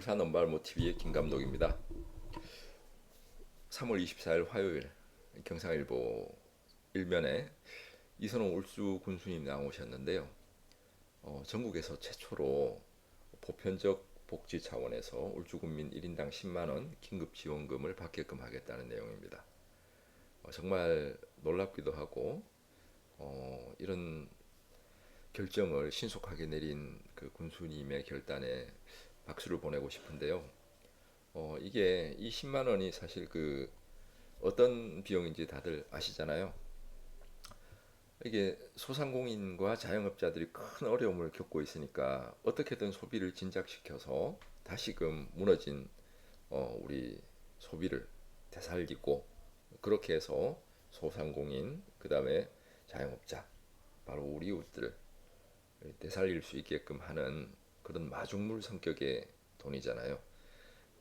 부산 언발모 TV의 김 감독입니다. 3월 24일 화요일 경상일보 일면에 이선홍 울수 군수님 나오셨는데요. 어, 전국에서 최초로 보편적 복지 차원에서 울주 군민 1인당 10만 원 긴급 지원금을 받게끔 하겠다는 내용입니다. 어, 정말 놀랍기도 하고 어, 이런 결정을 신속하게 내린 그 군수님의 결단에 박수를 보내고 싶은데요. 어, 이게 이 10만 원이 사실 그 어떤 비용인지 다들 아시잖아요. 이게 소상공인과 자영업자들이 큰 어려움을 겪고 있으니까 어떻게든 소비를 진작시켜서 다시금 무너진 어, 우리 소비를 되살리고 그렇게 해서 소상공인 그다음에 자영업자 바로 우리 이웃들을 되살릴 수 있게끔 하는 그런 마중물 성격의 돈이잖아요.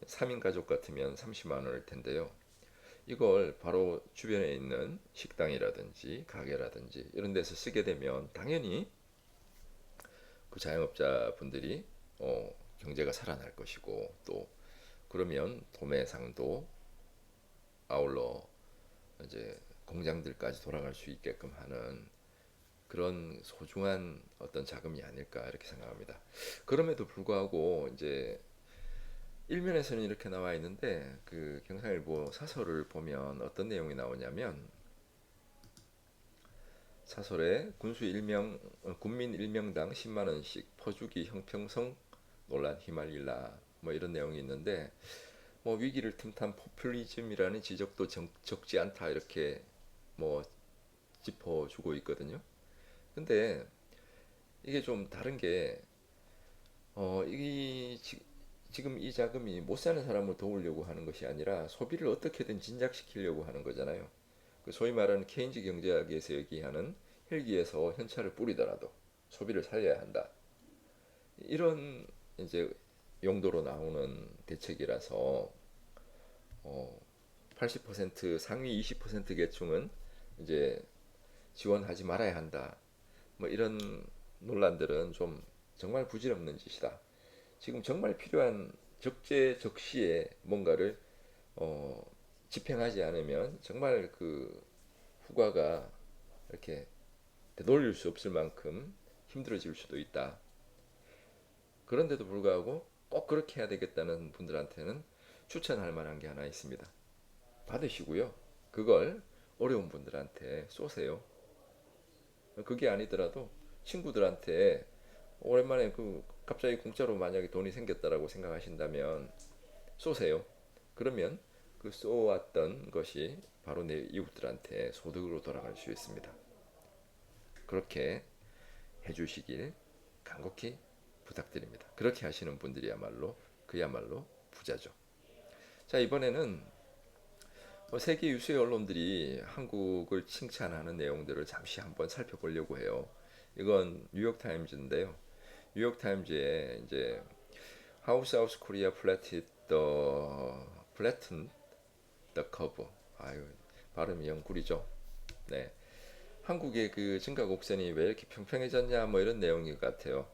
3인 가족 같으면 30만 원일 텐데요. 이걸 바로 주변에 있는 식당이라든지 가게라든지 이런 데서 쓰게 되면 당연히 그 자영업자 분들이 어, 경제가 살아날 것이고 또 그러면 도매상도 아울러 이제 공장들까지 돌아갈 수 있게끔 하는 그런 소중한 어떤 자금이 아닐까 이렇게 생각합니다. 그럼에도 불구하고 이제 일면에서는 이렇게 나와 있는데 그 경상일보 사설을 보면 어떤 내용이 나오냐면 사설에 군수 일명 어, 군민 일명당 10만 원씩 퍼주기 형평성 논란 휘말릴라 뭐 이런 내용이 있는데 뭐 위기를 틈탄 포퓰리즘이라는 지적도 적, 적지 않다 이렇게 뭐 짚어주고 있거든요. 근데 이게 좀 다른 게 어, 이 지, 지금 이 자금이 못 사는 사람을 도우려고 하는 것이 아니라 소비를 어떻게든 진작시키려고 하는 거잖아요. 그 소위 말하는 케인즈 경제학에서 얘기하는 헬기에서 현찰을 뿌리더라도 소비를 살려야 한다. 이런 이제 용도로 나오는 대책이라서 어, 80% 상위 20% 계층은 이제 지원하지 말아야 한다. 뭐 이런 논란들은 좀 정말 부질없는 짓이다. 지금 정말 필요한 적재적시에 뭔가를 어, 집행하지 않으면 정말 그 후과가 이렇게 되돌릴 수 없을 만큼 힘들어질 수도 있다. 그런데도 불구하고 꼭 그렇게 해야 되겠다는 분들한테는 추천할 만한 게 하나 있습니다. 받으시고요. 그걸 어려운 분들한테 쏘세요. 그게 아니더라도 친구들한테 오랜만에 그 갑자기 공짜로 만약에 돈이 생겼다라고 생각하신다면 쏘세요. 그러면 그 쏘았던 것이 바로 내 이웃들한테 소득으로 돌아갈 수 있습니다. 그렇게 해주시길 간곡히 부탁드립니다. 그렇게 하시는 분들이야말로 그야말로 부자죠. 자 이번에는 뭐 세계 유수의 언론들이 한국을 칭찬하는 내용들을 잠시 한번 살펴보려고 해요. 이건 뉴욕 타임즈인데요. 뉴욕 타임즈에 이제 How South Korea curve. 아유 발음이 영 구리죠. 네. 한국의 그 증가 곡선이 왜 이렇게 평평해졌냐 뭐 이런 내용인 것 같아요.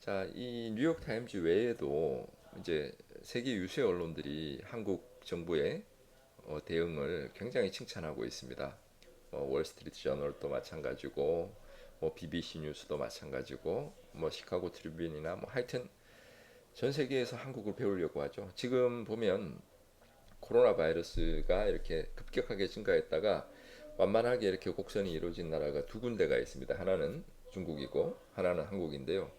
자, 이 뉴욕 타임즈 외에도 이제 세계 유수의 언론들이 한국 정부의 어, 대응을 굉장히 칭찬하고 있습니다. 뭐 월스트리트 저널도 마찬가지고 뭐 BBC 뉴스도 마찬가지고 뭐 시카고 트리뷴이나 뭐 하여튼 전 세계에서 한국을 배우려고 하죠. 지금 보면 코로나 바이러스가 이렇게 급격하게 증가했다가 완만하게 이렇게 곡선이 이루어진 나라가 두 군데가 있습니다. 하나는 중국이고 하나는 한국인데요.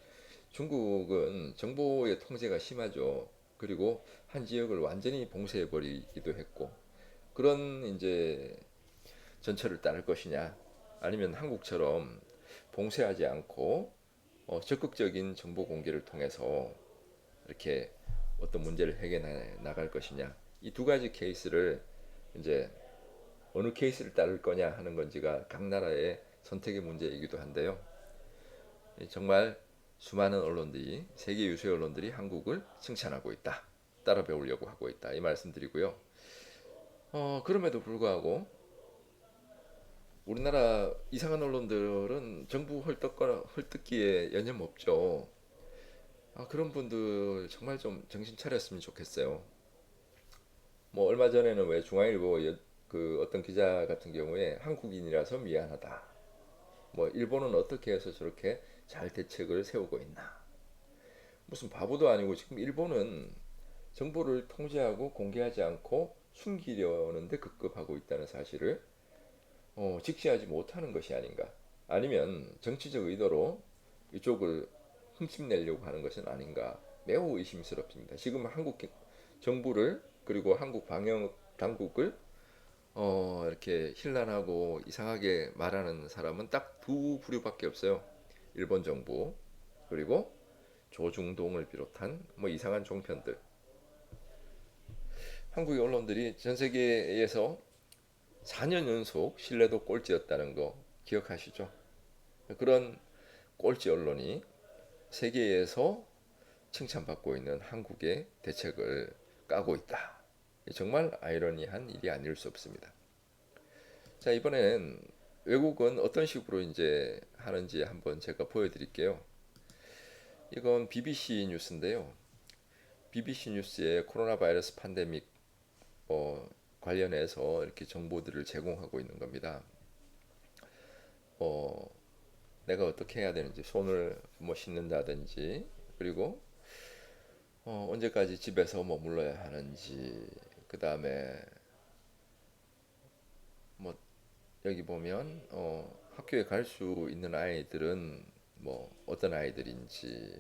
중국은 정보의 통제가 심하죠. 그리고 한 지역을 완전히 봉쇄해 버리기도 했고 그런 이제 전철을 따를 것이냐 아니면 한국처럼 봉쇄하지 않고 어, 적극적인 정보 공개를 통해서 이렇게 어떤 문제를 해결해 나갈 것이냐 이 두 가지 케이스를 이제 어느 케이스를 따를 거냐 하는 건지가 각 나라의 선택의 문제이기도 한데요. 정말 수많은 언론들이 세계 유수의 언론들이 한국을 칭찬하고 있다. 따라 배우려고 하고 있다. 이 말씀드리고요. 어, 그럼에도 불구하고 우리나라 이상한 언론들은 정부 헐떡거나 헐뜯기에 여념 없죠. 아, 그런 분들 정말 좀 정신 차렸으면 좋겠어요. 뭐 얼마 전에는 왜 중앙일보 여- 그 어떤 기자 같은 경우에 한국인이라서 미안하다. 뭐 일본은 어떻게 해서 저렇게 잘 대책을 세우고 있나. 무슨 바보도 아니고 지금 일본은 정보를 통제하고 공개하지 않고 숨기려는데 급급하고 있다는 사실을 어, 직시하지 못하는 것이 아닌가. 아니면 정치적 의도로 이쪽을 흠집내려고 하는 것은 아닌가. 매우 의심스럽습니다. 지금 한국 정부를 그리고 한국 방역 당국을 어, 이렇게 힐난하고 이상하게 말하는 사람은 딱 두 부류밖에 없어요. 일본 정부 그리고 조중동을 비롯한 뭐 이상한 종편들. 한국의 언론들이 전 세계에서 4년 연속 신뢰도 꼴찌였다는 거 기억하시죠? 그런 꼴찌 언론이 세계에서 칭찬받고 있는 한국의 대책을 까고 있다. 정말 아이러니한 일이 아닐 수 없습니다. 자, 이번엔 외국은 어떤 식으로 이제 하는지 한번 제가 보여드릴게요. 이건 BBC 뉴스인데요. BBC 뉴스에 코로나 바이러스 팬데믹 어, 관련해서 이렇게 정보들을 제공하고 있는 겁니다. 어, 내가 어떻게 해야 되는지 손을 뭐 씻는다든지 그리고 어, 언제까지 집에서 머물러야 하는지 그 다음에 뭐 여기 보면 어, 학교에 갈 수 있는 아이들은 뭐 어떤 아이들인지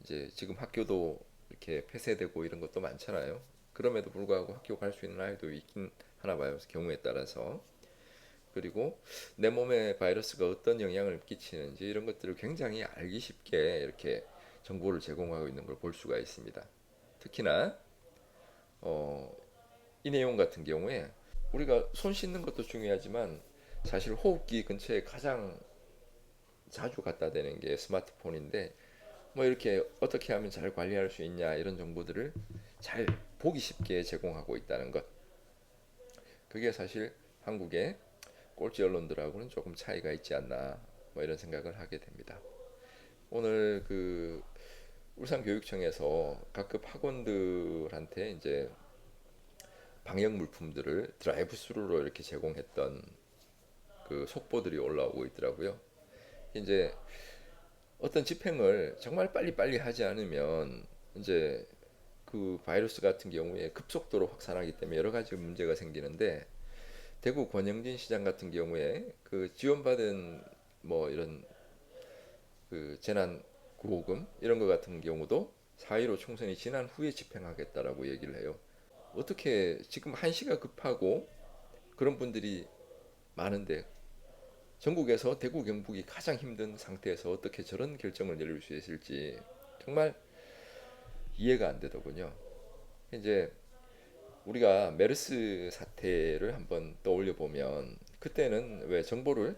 이제 지금 학교도 이렇게 폐쇄되고 이런 것도 많잖아요. 그럼에도 불구하고 학교 갈 수 있는 아이도 있긴 하나 봐요. 경우에 따라서. 그리고 내 몸에 바이러스가 어떤 영향을 끼치는지 이런 것들을 굉장히 알기 쉽게 이렇게 정보를 제공하고 있는 걸 볼 수가 있습니다. 특히나 어, 이 내용 같은 경우에 우리가 손 씻는 것도 중요하지만 사실 호흡기 근처에 가장 자주 갖다 대는 게 스마트폰인데 뭐 이렇게 어떻게 하면 잘 관리할 수 있냐 이런 정보들을 잘 보기 쉽게 제공하고 있다는 것. 그게 사실 한국의 꼴찌 언론들하고는 조금 차이가 있지 않나 뭐 이런 생각을 하게 됩니다. 오늘 그 울산교육청에서 각급 학원들한테 이제 방역 물품들을 드라이브 스루로 이렇게 제공했던 그 속보들이 올라오고 있더라고요. 이제 어떤 집행을 정말 빨리빨리 하지 않으면 이제 그 바이러스 같은 경우에 급속도로 확산하기 때문에 여러 가지 문제가 생기는데 대구 권영진 시장 같은 경우에 그 지원받은 뭐 이런 그 재난 구호금 이런 것 같은 경우도 4.15 총선이 지난 후에 집행하겠다라고 얘기를 해요. 어떻게 지금 한시가 급하고 그런 분들이 많은데 전국에서 대구 경북이 가장 힘든 상태에서 어떻게 저런 결정을 내릴 수 있을지 정말 이해가 안 되더군요. 이제 우리가 메르스 사태를 한번 떠올려 보면 그때는 왜 정보를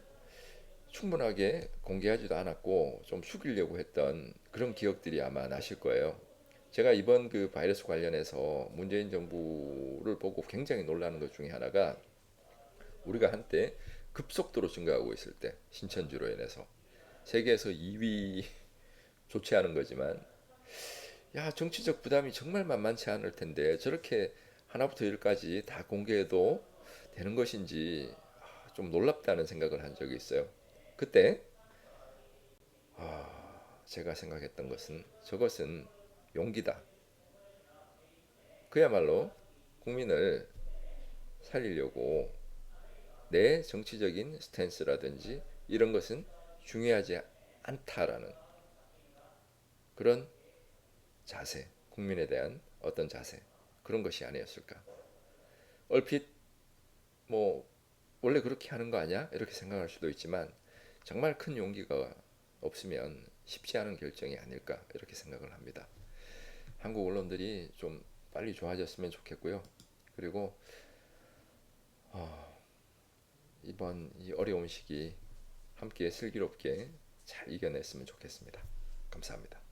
충분하게 공개하지도 않았고 좀 숙이려고 했던 그런 기억들이 아마 나실 거예요. 제가 이번 그 바이러스 관련해서 문재인 정부를 보고 굉장히 놀라는 것 중에 하나가 우리가 한때 급속도로 증가하고 있을 때 신천지로 인해서 세계에서 2위 좋지 않은 거지만 야 정치적 부담이 정말 만만치 않을 텐데 저렇게 하나부터 열까지 다 공개해도 되는 것인지 아, 좀 놀랍다는 생각을 한 적이 있어요. 그때 아, 제가 생각했던 것은 저것은 용기다. 그야말로 국민을 살리려고 내 정치적인 스탠스라든지 이런 것은 중요하지 않다라는 그런 자세, 국민에 대한 어떤 자세 그런 것이 아니었을까. 얼핏 뭐 원래 그렇게 하는 거 아니야? 이렇게 생각할 수도 있지만 정말 큰 용기가 없으면 쉽지 않은 결정이 아닐까 이렇게 생각을 합니다. 한국 언론들이 좀 빨리 좋아졌으면 좋겠고요. 그리고 어, 이번 이 어려운 시기 함께 슬기롭게 잘 이겨냈으면 좋겠습니다. 감사합니다.